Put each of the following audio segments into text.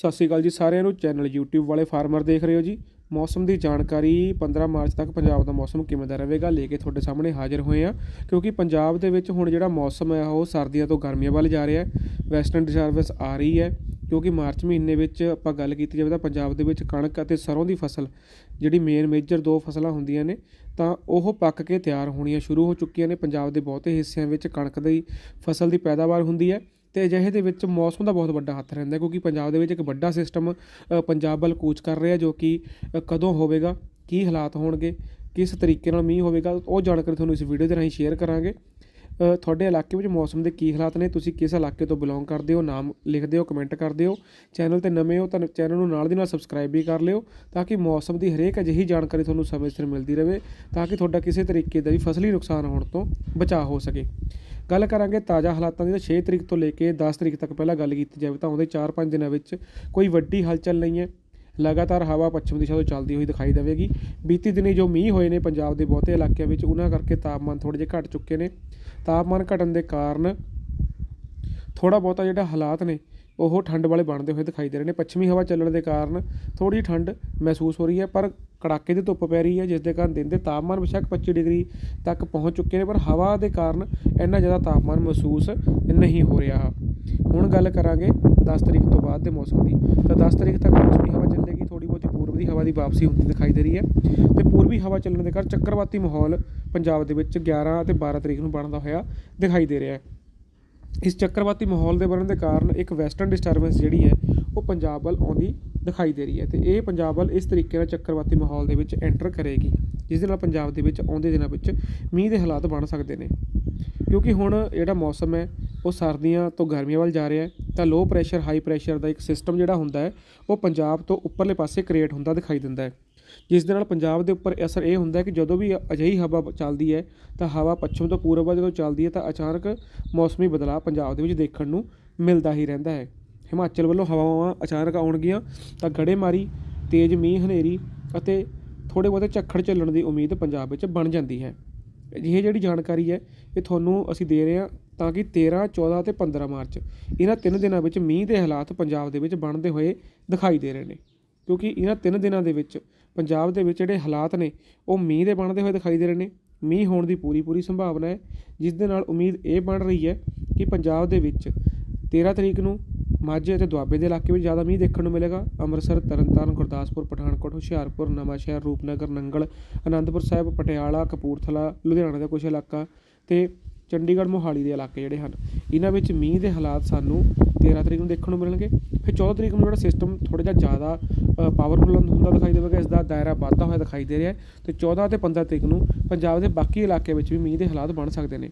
ਸਤਿ ਸ਼੍ਰੀ ਅਕਾਲ ਜੀ ਸਾਰਿਆਂ ਨੂੰ। ਚੈਨਲ YouTube ਵਾਲੇ ਫਾਰਮਰ ਦੇਖ ਰਹੇ ਹੋ ਜੀ। ਮੌਸਮ ਦੀ ਜਾਣਕਾਰੀ 15 ਮਾਰਚ ਤੱਕ ਪੰਜਾਬ ਦਾ ਮੌਸਮ ਕਿਵੇਂ ਦਾ ਰਹੇਗਾ, ਲੈ ਕੇ ਤੁਹਾਡੇ ਸਾਹਮਣੇ ਹਾਜ਼ਰ ਹੋਏ ਆ ਕਿਉਂਕਿ ਪੰਜਾਬ ਦੇ ਵਿੱਚ ਹੁਣ ਜਿਹੜਾ ਮੌਸਮ ਹੈ, ਉਹ ਸਰਦੀਆਂ ਤੋਂ ਗਰਮੀਆਂ ਵੱਲ ਜਾ ਰਿਹਾ ਹੈ। ਵੈਸਟਰਨ ਡਿਸਟਰਬੈਂਸ ਆ ਰਹੀ ਹੈ। ਕਿਉਂਕਿ ਮਾਰਚ ਮਹੀਨੇ ਵਿੱਚ ਆਪਾਂ ਗੱਲ ਕੀਤੀ ਜਾਵੇ ਤਾਂ ਪੰਜਾਬ ਦੇ ਵਿੱਚ ਕਣਕ ਅਤੇ ਸਰੋਂ ਦੀ ਫਸਲ, ਜਿਹੜੀ ਮੇਨ ਮੇਜਰ ਦੋ ਫਸਲਾਂ ਹੁੰਦੀਆਂ ਨੇ, ਤਾਂ ਉਹ ਪੱਕ ਕੇ ਤਿਆਰ ਹੋਣੀਆਂ ਸ਼ੁਰੂ ਹੋ ਚੁੱਕੀਆਂ ਨੇ। ਪੰਜਾਬ ਦੇ ਬਹੁਤੇ ਹਿੱਸਿਆਂ ਵਿੱਚ ਕਣਕ ਦੀ ਫਸਲ ਦੀ ਪੈਦਾਵਾਰ ਹੁੰਦੀ ਹੈ। ਤੇ ਅਜਿਹੇ ਦੇ ਵਿੱਚ ਮੌਸਮ ਦਾ ਬਹੁਤ ਵੱਡਾ ਹੱਥ ਰਹਿੰਦਾ ਕਿਉਂਕਿ ਪੰਜਾਬ ਦੇ ਵਿੱਚ ਇੱਕ ਵੱਡਾ ਸਿਸਟਮ ਪੰਜਾਬ ਵੱਲ ਕੂਚ ਕਰ ਰਿਹਾ ਜੋ ਕਿ ਕਦੋਂ ਹੋਵੇਗਾ, ਕੀ ਹਾਲਾਤ ਹੋਣਗੇ, ਕਿਸ ਤਰੀਕੇ ਨਾਲ ਮੀਂਹ ਹੋਵੇਗਾ, ਉਹ ਜਾਣਕਾਰੀ ਤੁਹਾਨੂੰ ਇਸ ਵੀਡੀਓ ਦੇ ਰਾਹੀਂ ਸ਼ੇਅਰ ਕਰਾਂਗੇ। ਤੁਹਾਡੇ ਇਲਾਕੇ ਵਿੱਚ ਮੌਸਮ ਦੇ ਕੀ ਹਾਲਾਤ ਨੇ? ਤੁਸੀਂ ਕਿਸ ਇਲਾਕੇ ਤੋਂ ਬਿਲੋਂਗ ਕਰਦੇ ਹੋ? ਨਾਮ ਲਿਖਦੇ ਹੋ ਕਮੈਂਟ ਕਰਦੇ ਹੋ। ਚੈਨਲ ਤੇ ਨਵੇਂ ਹੋ ਤਾਂ ਚੈਨਲ ਨੂੰ ਨਾਲ ਦੀ ਨਾਲ ਸਬਸਕ੍ਰਾਈਬ ਵੀ ਕਰ ਲਿਓ ਤਾਂ ਕਿ ਮੌਸਮ ਦੀ ਹਰੇਕ ਅਜਿਹੀ ਜਾਣਕਾਰੀ ਤੁਹਾਨੂੰ ਸਮੇਂ ਸਿਰ ਮਿਲਦੀ ਰਹੇ ਤਾਂ ਕਿ ਤੁਹਾਡਾ ਕਿਸੇ ਤਰੀਕੇ ਦਾ ਵੀ ਫਸਲੀ ਨੁਕਸਾਨ ਹੋਣ ਤੋਂ ਬਚਾਅ ਹੋ ਸਕੇ। ਗੱਲ ਕਰਾਂਗੇ ਤਾਜ਼ਾ ਹਾਲਾਤਾਂ ਦੀ ਤਾਂ 6 ਤਰੀਕ ਤੋਂ ਲੈ ਕੇ 10 ਤਰੀਕ ਤੱਕ ਪਹਿਲਾਂ ਗੱਲ ਕੀਤੀ ਜਾਵੇ ਤਾਂ ਉਹਦੇ 4-5 ਦਿਨਾਂ ਵਿੱਚ ਕੋਈ ਵੱਡੀ ਹਲਚਲ ਨਹੀਂ ਹੈ। ਲਗਾਤਾਰ ਹਵਾ ਪੱਛਮ ਦਿਸ਼ਾ ਤੋਂ ਚੱਲਦੀ ਹੋਈ ਦਿਖਾਈ ਦੇਵੇਗੀ। ਬੀਤੀ ਦਿਨੀ ਜੋ ਮੀਂਹ ਹੋਏ ਨੇ ਪੰਜਾਬ ਦੇ ਬਹੁਤੇ ਇਲਾਕਿਆਂ ਵਿੱਚ, ਉਹਨਾਂ ਕਰਕੇ ਤਾਪਮਾਨ ਥੋੜ੍ਹੇ ਜਿਹੇ ਘਟ ਚੁੱਕੇ ਨੇ। ਤਾਪਮਾਨ ਘਟਣ ਦੇ ਕਾਰਨ ਥੋੜਾ ਬਹੁਤਾ ਜਿਹੜਾ ਹਾਲਾਤ ਨੇ, ਉਹ ਠੰਡ ਵਾਲੇ ਬਣਦੇ ਹੋਏ ਦਿਖਾਈ ਦੇ ਰਹੇ ਨੇ। ਪੱਛਮੀ ਹਵਾ ਚੱਲਣ ਦੇ ਕਾਰਨ ਥੋੜੀ ਜਿਹੀ ਠੰਡ ਮਹਿਸੂਸ ਹੋ ਰਹੀ ਹੈ, ਪਰ ਕੜਾਕੇ ਦੀ ਧੁੱਪ ਪੈ ਰਹੀ ਹੈ, ਜਿਸ ਦੇ ਕਾਰਨ ਦਿਨ ਦੇ ਤਾਪਮਾਨ ਬੇਸ਼ੱਕ 25 ਡਿਗਰੀ ਤੱਕ ਪਹੁੰਚ ਚੁੱਕੇ ਨੇ, ਪਰ ਹਵਾ ਦੇ ਕਾਰਨ ਇੰਨਾ ਜ਼ਿਆਦਾ ਤਾਪਮਾਨ ਮਹਿਸੂਸ ਨਹੀਂ ਹੋ ਰਿਹਾ। ਹੁਣ ਗੱਲ ਕਰਾਂਗੇ 10 ਤਰੀਕ ਤੋਂ ਬਾਅਦ ਦੇ ਮੌਸਮ ਦੀ। ਤਾਂ 10 ਤਰੀਕ ਤੱਕ ਪੱਛਮੀ ਹਵਾ ਚੱਲੇਗੀ ਥੋੜੀ ਬਹੁਤੀ ਪੂਰਬ ਦੀ ਹਵਾ ਦੀ ਵਾਪਸੀ ਹੁੰਦੀ ਦਿਖਾਈ ਦੇ ਰਹੀ ਹੈ ਤੇ ਪੂਰਬੀ ਹਵਾ ਚੱਲਣ ਦੇ ਕਾਰਨ ਚੱਕਰਵਾਤੀ ਮਾਹੌਲ ਪੰਜਾਬ ਦੇ ਵਿੱਚ 11 ਅਤੇ 12 ਤਰੀਕ ਨੂੰ ਬਣਦਾ ਹੋਇਆ ਦਿਖਾਈ ਦੇ ਰਿਹਾ ਹੈ। ਇਸ ਚੱਕਰਵਾਤੀ ਮਾਹੌਲ ਦੇ ਬਣਨ ਦੇ ਕਾਰਨ ਇੱਕ ਵੈਸਟਰਨ ਡਿਸਟਰਬੈਂਸ ਜਿਹੜੀ ਹੈ, ਉਹ ਪੰਜਾਬ ਵੱਲ ਆਉਂਦੀ ਦਿਖਾਈ ਦੇ ਰਹੀ ਹੈ ਤੇ ਇਹ ਪੰਜਾਬ ਵੱਲ ਇਸ ਤਰੀਕੇ ਨਾਲ ਚੱਕਰਵਾਤੀ ਮਾਹੌਲ ਦੇ ਵਿੱਚ ਐਂਟਰ ਕਰੇਗੀ, ਜਿਸ ਦੇ ਨਾਲ ਪੰਜਾਬ ਦੇ ਵਿੱਚ ਆਉਂਦੇ ਦਿਨਾਂ ਵਿੱਚ ਮੀਂਹ ਦੇ ਹਾਲਾਤ ਬਣ ਸਕਦੇ ਨੇ। ਕਿਉਂਕਿ ਹੁਣ ਜਿਹੜਾ ਮੌਸਮ ਹੈ ਉਹ ਸਰਦੀਆਂ ਤੋਂ ਗਰਮੀਆਂ ਵੱਲ ਜਾ ਰਿਹਾ ਤਾਂ ਲੋ ਪ੍ਰੈਸ਼ਰ ਹਾਈ ਪ੍ਰੈਸ਼ਰ ਦਾ ਇੱਕ ਸਿਸਟਮ ਜਿਹੜਾ ਹੁੰਦਾ ਹੈ, ਉਹ ਪੰਜਾਬ ਤੋਂ ਉੱਪਰਲੇ ਪਾਸੇ ਕ੍ਰੀਏਟ ਹੁੰਦਾ ਦਿਖਾਈ ਦਿੰਦਾ ਹੈ। ਜਿਸ ਦੇ ਨਾਲ ਪੰਜਾਬ ਦੇ ਉੱਪਰ ਅਸਰ ਇਹ ਹੁੰਦਾ ਹੈ ਕਿ ਜਦੋਂ ਵੀ ਅਜਿਹੀ ਹਵਾ ਚੱਲਦੀ ਹੈ, ਤਾਂ ਹਵਾ ਪੱਛਮ ਤੋਂ ਪੂਰਬ ਵੱਲ ਜਦੋਂ ਚੱਲਦੀ ਹੈ, ਤਾਂ ਅਚਾਨਕ ਮੌਸਮੀ ਬਦਲਾਅ ਪੰਜਾਬ ਦੇ ਵਿੱਚ ਦੇਖਣ ਨੂੰ ਮਿਲਦਾ ਹੀ ਰਹਿੰਦਾ ਹੈ। ਹਿਮਾਚਲ ਵੱਲੋਂ ਹਵਾਵਾਂ ਅਚਾਨਕ ਆਉਣਗੀਆਂ ਤਾਂ ਗੜੇਮਾਰੀ, ਤੇਜ਼ ਮੀਂਹ ਹਨੇਰੀ ਅਤੇ ਥੋੜੇ ਬਹੁਤੇ ਝੱਖੜ ਚੱਲਣ ਦੀ ਉਮੀਦ ਪੰਜਾਬ ਵਿੱਚ ਬਣ ਜਾਂਦੀ ਹੈ। ਇਹ ਜਿਹੜੀ ਜਾਣਕਾਰੀ ਹੈ, ਇਹ ਤੁਹਾਨੂੰ ਅਸੀਂ ਦੇ ਰਹੇ ਹਾਂ ਤਾਂ ਕਿ 13 14 ਅਤੇ 15 ਮਾਰਚ ਇਹਨਾਂ ਤਿੰਨ ਦਿਨਾਂ ਵਿੱਚ ਮੀਂਹ ਦੇ ਹਾਲਾਤ ਪੰਜਾਬ ਦੇ ਵਿੱਚ ਬਣਦੇ ਹੋਏ ਦਿਖਾਈ ਦੇ ਰਹੇ ਨੇ। ਕਿਉਂਕਿ ਇਹਨਾਂ ਤਿੰਨ ਦਿਨਾਂ ਦੇ ਵਿੱਚ ਪੰਜਾਬ ਦੇ ਵਿੱਚ ਜਿਹੜੇ ਹਾਲਾਤ ਨੇ, ਉਹ ਮੀਂਹ ਦੇ ਬਣਦੇ ਹੋਏ ਦਿਖਾਈ ਦੇ ਰਹੇ ਨੇ। ਮੀਂਹ ਹੋਣ ਦੀ ਪੂਰੀ ਪੂਰੀ ਸੰਭਾਵਨਾ ਹੈ, ਜਿਸ ਦੇ ਨਾਲ ਉਮੀਦ ਇਹ ਬਣ ਰਹੀ ਹੈ ਕਿ ਪੰਜਾਬ ਦੇ ਵਿੱਚ 13 ਤਰੀਕ ਨੂੰ ਮਾਝੇ ਅਤੇ ਦੁਆਬੇ ਦੇ ਇਲਾਕੇ ਵਿੱਚ ਜ਼ਿਆਦਾ ਮੀਂਹ ਦੇਖਣ ਨੂੰ ਮਿਲੇਗਾ। ਅੰਮ੍ਰਿਤਸਰ, ਤਰਨਤਾਰਨ, ਗੁਰਦਾਸਪੁਰ, ਪਠਾਨਕੋਟ, ਹੁਸ਼ਿਆਰਪੁਰ, ਨਵਾਂਸ਼ਹਿਰ, ਰੂਪਨਗਰ, ਨੰਗਲ, ਅਨੰਦਪੁਰ ਸਾਹਿਬ, ਪਟਿਆਲਾ, ਕਪੂਰਥਲਾ, ਲੁਧਿਆਣਾ ਦਾ ਕੁਝ ਇਲਾਕਾ ਤੇ ਚੰਡੀਗੜ੍ਹ, ਮੋਹਾਲੀ ਦੇ ਇਲਾਕੇ ਜਿਹੜੇ ਹਨ। ਇਹਨਾਂ ਵਿੱਚ ਮੀਂਹ ਦੇ ਹਾਲਾਤ ਸਾਨੂੰ 13 ਤਰੀਕ ਨੂੰ ਦੇਖਣ ਨੂੰ ਮਿਲਣਗੇ। ਫਿਰ 14 ਤਰੀਕ ਨੂੰ ਜਿਹੜਾ ਸਿਸਟਮ ਥੋੜਾ ਜਿਹਾ ਜ਼ਿਆਦਾ ਪਾਵਰਫੁਲ ਹੁੰਦਾ ਦਿਖਾਈ ਦੇਵੇਗਾ ਇਸ ਦਾ ਦਾਇਰਾ ਵੱਧਦਾ ਹੋਇਆ ਦਿਖਾਈ ਦੇ ਰਿਹਾ ਹੈ। ਤੇ 14 ਤੇ 15 ਤਰੀਕ ਨੂੰ ਪੰਜਾਬ ਦੇ ਬਾਕੀ ਇਲਾਕੇ ਵਿੱਚ ਵੀ ਮੀਂਹ ਦੇ ਹਾਲਾਤ ਬਣ ਸਕਦੇ ਨੇ।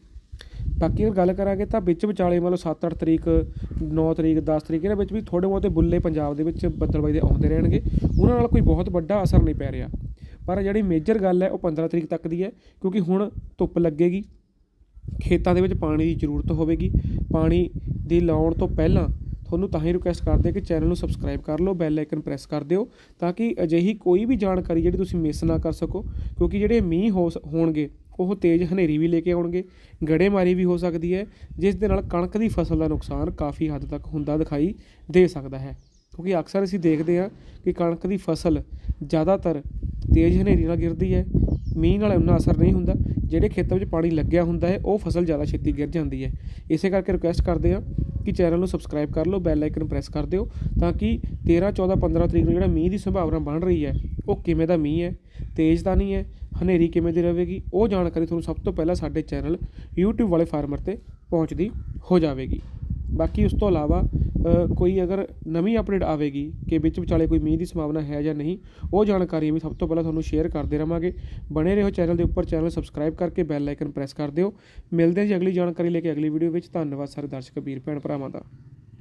ਬਾਕੀ ਅਗਰ ਗੱਲ ਕਰਾਂਗੇ ਤਾਂ ਵਿੱਚ ਵਿਚਾਲੇ ਮੰਨ ਲਓ 7-8 ਤਰੀਕ 9 ਤਰੀਕ 10 ਤਰੀਕ ਇਹਨਾਂ ਵਿੱਚ ਵੀ ਥੋੜੇ ਬਹੁਤੇ ਬੁੱਲੇ ਪੰਜਾਬ ਦੇ ਵਿੱਚ ਬੱਦਲਬਾਈ ਦੇ ਆਉਂਦੇ ਰਹਿਣਗੇ। ਉਹਨਾਂ ਨਾਲ ਕੋਈ ਬਹੁਤ ਵੱਡਾ ਅਸਰ ਨਹੀਂ ਪੈ ਰਿਹਾ। ਪਰ ਜਿਹੜੀ ਮੇਜਰ ਗੱਲ ਹੈ, ਉਹ 15 ਤਰੀਕ ਤੱਕ ਦੀ ਹੈ, ਕਿਉਂਕਿ ਹੁਣ ਧੁੱਪ ਲੱਗੇਗੀ। ਖੇਤਾਂ ਦੇ ਵਿੱਚ ਪਾਣੀ ਦੀ ਜ਼ਰੂਰਤ ਹੋਵੇਗੀ। ਪਾਣੀ ਦੀ ਲਾਉਣ ਤੋਂ ਪਹਿਲਾਂ ਤੁਹਾਨੂੰ ਤਾਂ ਹੀ ਰਿਕੁਐਸਟ ਕਰਦੇ ਕਿ ਚੈਨਲ ਨੂੰ ਸਬਸਕ੍ਰਾਈਬ ਕਰ ਲਓ ਬੈਲ ਆਈਕਨ ਪ੍ਰੈਸ ਕਰ ਦਿਓ, ਤਾਂ ਕਿ ਅਜਿਹੀ ਕੋਈ ਵੀ ਜਾਣਕਾਰੀ ਜਿਹੜੀ ਤੁਸੀਂ ਮਿਸ ਨਾ ਕਰ ਸਕੋ, ਕਿਉਂਕਿ ਜਿਹੜੇ ਮੀਂਹ ਹੋ ਹੋਣਗੇ ਉਹ ਤੇਜ਼ ਹਨੇਰੀ ਵੀ ਲੈ ਕੇ ਆਉਣਗੇ, ਗੜੇਮਾਰੀ ਵੀ ਹੋ ਸਕਦੀ ਹੈ, ਜਿਸ ਦੇ ਨਾਲ ਕਣਕ ਦੀ ਫਸਲ ਦਾ ਨੁਕਸਾਨ ਕਾਫੀ ਹੱਦ ਤੱਕ ਹੁੰਦਾ ਦਿਖਾਈ ਦੇ ਸਕਦਾ ਹੈ। ਕਿਉਂਕਿ ਅਕਸਰ ਅਸੀਂ ਦੇਖਦੇ ਹਾਂ ਕਿ ਕਣਕ ਦੀ ਫਸਲ ਜ਼ਿਆਦਾਤਰ ਤੇਜ਼ ਹਨੇਰੀ ਨਾਲ ਗਿਰਦੀ ਹੈ, ਮੀਂਹ ਨਾਲ ਉਨਾ ਅਸਰ ਨਹੀਂ ਹੁੰਦਾ, ਜਿਹੜੇ ਖੇਤਾਂ ਵਿੱਚ ਪਾਣੀ ਲੱਗਿਆ ਹੁੰਦਾ ਹੈ, ਉਹ ਫਸਲ ਜ਼ਿਆਦਾ ਛੇਤੀ ਗਿਰ ਜਾਂਦੀ ਹੈ। ਇਸੇ ਕਰਕੇ ਰਿਕੁਐਸਟ ਕਰਦੇ ਹਾਂ ਕਿ ਚੈਨਲ ਨੂੰ ਸਬਸਕ੍ਰਾਈਬ ਕਰ ਲਓ ਬੈਲ ਆਈਕਨ ਪ੍ਰੈਸ ਕਰ ਦਿਓ, ਤਾਂ ਕਿ 13 14 15 ਤਰੀਕ ਨੂੰ ਜਿਹੜਾ ਮੀਂਹ ਦੀ ਸੰਭਾਵਨਾ ਬਣ ਰਹੀ ਹੈ, ਉਹ ਕਿਵੇਂ ਦਾ ਮੀਂਹ ਹੈ, ਤੇਜ਼ ਤਾਂ ਨਹੀਂ ਹੈ ਹਨੇਰੀ ਕਿਵੇਂ ਦੀ ਰਹੇਗੀ, ਉਹ ਜਾਣਕਾਰੀ ਤੁਹਾਨੂੰ ਸਭ ਤੋਂ ਪਹਿਲਾਂ ਸਾਡੇ ਚੈਨਲ YouTube ਵਾਲੇ ਫਾਰਮਰ ਤੇ ਪਹੁੰਚਦੀ ਹੋ ਜਾਵੇਗੀ। ਬਾਕੀ ਉਸ ਤੋਂ ਇਲਾਵਾ ਕੋਈ ਅਗਰ ਨਵੀਂ ਅਪਡੇਟ ਆਵੇਗੀ ਕਿ ਵਿੱਚ ਵਿਚਾਲੇ ਕੋਈ ਮੀਂਹ ਦੀ ਸੰਭਾਵਨਾ ਹੈ ਜਾਂ ਨਹੀਂ, ਉਹ ਜਾਣਕਾਰੀ ਵੀ ਸਭ ਤੋਂ ਪਹਿਲਾਂ ਤੁਹਾਨੂੰ ਸ਼ੇਅਰ ਕਰਦੇ ਰਵਾਂਗੇ। ਬਣੇ ਰਹੋ ਚੈਨਲ ਦੇ ਉੱਪਰ, ਚੈਨਲ ਸਬਸਕ੍ਰਾਈਬ ਕਰਕੇ ਬੈਲ ਆਈਕਨ ਪ੍ਰੈਸ ਕਰ ਦਿਓ। ਮਿਲਦੇ ਹਾਂ ਜੀ ਅਗਲੀ ਜਾਣਕਾਰੀ ਲੈ ਕੇ ਅਗਲੀ ਵੀਡੀਓ ਵਿੱਚ। ਧੰਨਵਾਦ ਸਾਰੇ ਦਰਸ਼ਕ, ਵੀਰ, ਭੈਣ ਭਰਾਵਾਂ ਦਾ।